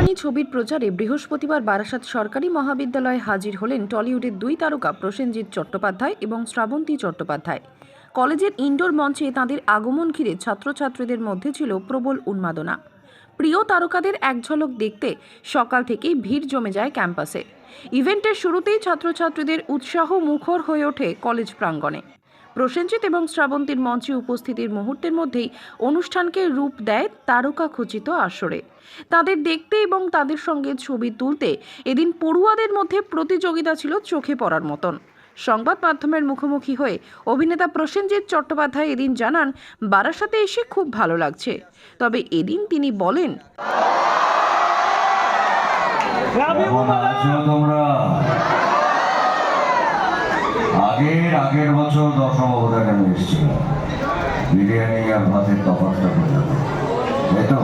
চৌধুরানী ছবির প্রচারে বৃহস্পতিবার বারাসাত সরকারি মহাবিদ্যালয়ে হাজির হলেন টলিউডের দুই তারকা প্রসেনজিৎ চট্টোপাধ্যায় এবং শ্রাবন্তী চট্টোপাধ্যায়। কলেজের ইনডোর মঞ্চে তাঁদের আগমন ঘিরে ছাত্রছাত্রীদের মধ্যে ছিল প্রবল উন্মাদনা। প্রিয় তারকাদের এক ঝলক দেখতে সকাল থেকেই ভিড় জমে যায় ক্যাম্পাসে। ইভেন্টের শুরুতেই ছাত্রছাত্রীদের উৎসাহ মুখর হয়ে ওঠে কলেজ প্রাঙ্গণে। প্রসেনজিৎ এবং শ্রাবন্তীর মঞ্চে উপস্থিতির মুহূর্তের মধ্যেই অনুষ্ঠানকে রূপ দেয় তারকা খচিত আসরে। তাদের দেখতে এবং তাদের সঙ্গে ছবি তুলতে এদিন পড়ুয়াদের মধ্যে প্রতিযোগিতা ছিল চোখে পড়ার মতন। সংবাদ মাধ্যমের মুখোমুখি হয়ে অভিনেতা প্রসেনজিৎ চট্টোপাধ্যায় এদিন জানান বারাসাতে এসে খুব ভালো লাগছে। তবে এদিন তিনি বলেন তোমরা। আগের আগের বছর দশম অবদানে এসেছিল? বিরিয়ানি আর ভাতের বোঝাবো তাই তো?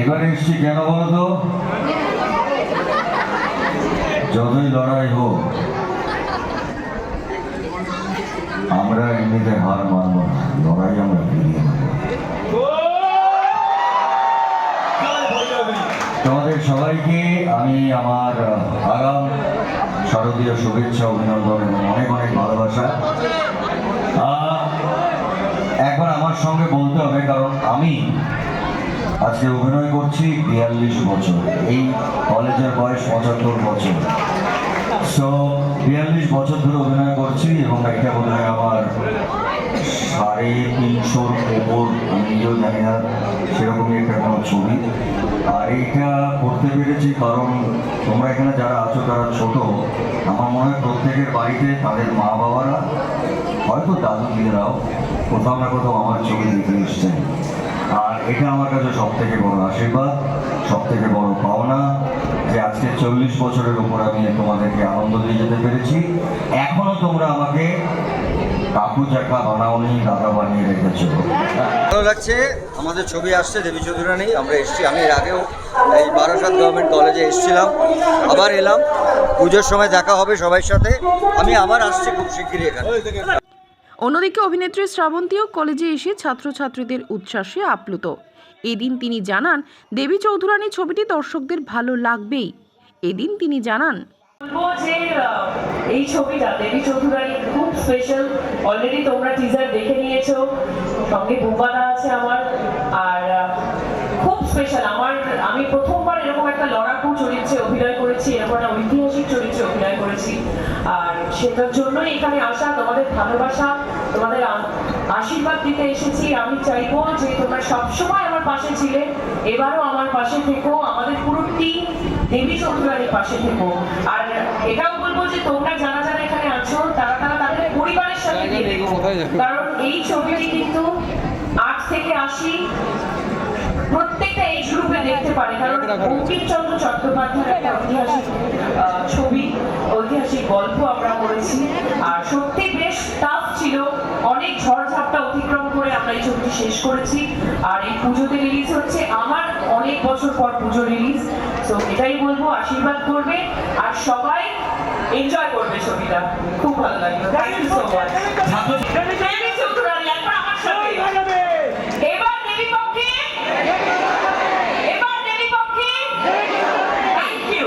এবার এসছি কেন বলো তো যতই লড়াই হোক, আমরা এমনিতে হার মানব না। লড়াই আমরা ফিরিয়ে নেব তোমাদের সবাইকে আমি আমার আগাম শারদীয় শুভেচ্ছা, অভিনন্দন এবং অনেক অনেক ভালোবাসা। একবার আমার সঙ্গে বলতে হবে, কারণ আমি আজকে অভিনয় করছি বিয়াল্লিশ বছর, এই কলেজের বয়স পঁচাত্তর বছর। সো বিয়াল্লিশ বছর ধরে অভিনয় করছি এবং বোধ হয় আমার সাড়ে তিনশোর ওপর আমি নিজেও জানি না, সেরকমই একটা ছবি আর এইটা করতে পেরেছি কারণ তোমরা এখানে যারা আছো, তারা ছোট। আমার মনে হয় প্রত্যেকের বাড়িতে তাদের মা বাবারা, হয়তো দাদু দিদিরাও, কোথাও না কোথাও আমার ছবি দেখে এসছেন। আর এটা আমার কাছে সব থেকে বড় আশীর্বাদ সব থেকে বড় পাওনা যে আজকে চল্লিশ বছরের উপর আমি তোমাদেরকে আনন্দ দিয়ে যেতে পেরেছি। এখনও তোমরা আমাকে কাকু চাকা বানাওনি, দাদা বানিয়ে রেখেছো। ভালো লাগছে, আমাদের ছবি আসছে, দেবী চৌধুরানী, আমরা এসেছি। আমি এর আগেও এই বারাসাত গভর্নমেন্ট কলেজে এসেছিলাম, আবার এলাম। পুজোর সময় দেখা হবে সবার সাথে। আমি আবার আসছি খুব শিগগিরই এখানে। অন্যদিকে অভিনেত্রী শ্রাবন্তীও কলেজে এসে ছাত্রছাত্রীদের উচ্ছ্বাসে আপ্লুত। এদিন তিনি জানান, দেবী চৌধুরানী ছবিটি দর্শকদের ভালো লাগবেই। এদিন তিনি জানান এই ছবিটা দেবী চৌধুরানী খুব স্পেশাল অলরেডি তোমরা টিজার দেখে নিয়েছো। সঙ্গে আছে আমার। আর খুব স্পেশাল আমার আমি প্রথমবার এরকম একটা লড়াকু চরিত্রে অভিনয় করেছি এরকম একটা ঐতিহাসিক চরিত্রে অভিনয় করেছি। আর সেটার জন্যই এখানে আসা তোমাদের ভালোবাসা তোমাদের আশীর্বাদ দিতে এসেছি। আমি চাইব যে তোমরা সবসময় আমার পাশে ছিলে এবারও আমার পাশে থেকো আমাদের পুরো টিম দেবী চৌধুরানীর পাশে থেকো। আর এটাও বলব যে তোমরা যারা যারা এখানে আছো তারা তারা তাদের পরিবারের সাথে কারণ এই ছবিটি কিন্তু আট থেকে আশি দেখতে পারে, কারণ বঙ্কিমচন্দ্র চট্টোপাধ্যায়ের একটা ঐতিহাসিক ছবি, ঐতিহাসিক গল্প আমরা করেছি আর সত্যি বেশ টাফ ছিল, অনেক অতিক্রম করে আমরা এই ছবিটি শেষ করেছি। আর এই পুজোতে রিলিজ হচ্ছে আমার অনেক বছর পর পুজো রিলিজ তো এটাই বলব, আশীর্বাদ করবে, আর সবাই এনজয় করবে ছবিটা। খুব ভালো লাগল। Thank you so much Devi Chaudhurani একবার আমার সাথে এবার দেবী পক্ষে এবার দেবী পক্ষে থ্যাংক ইউ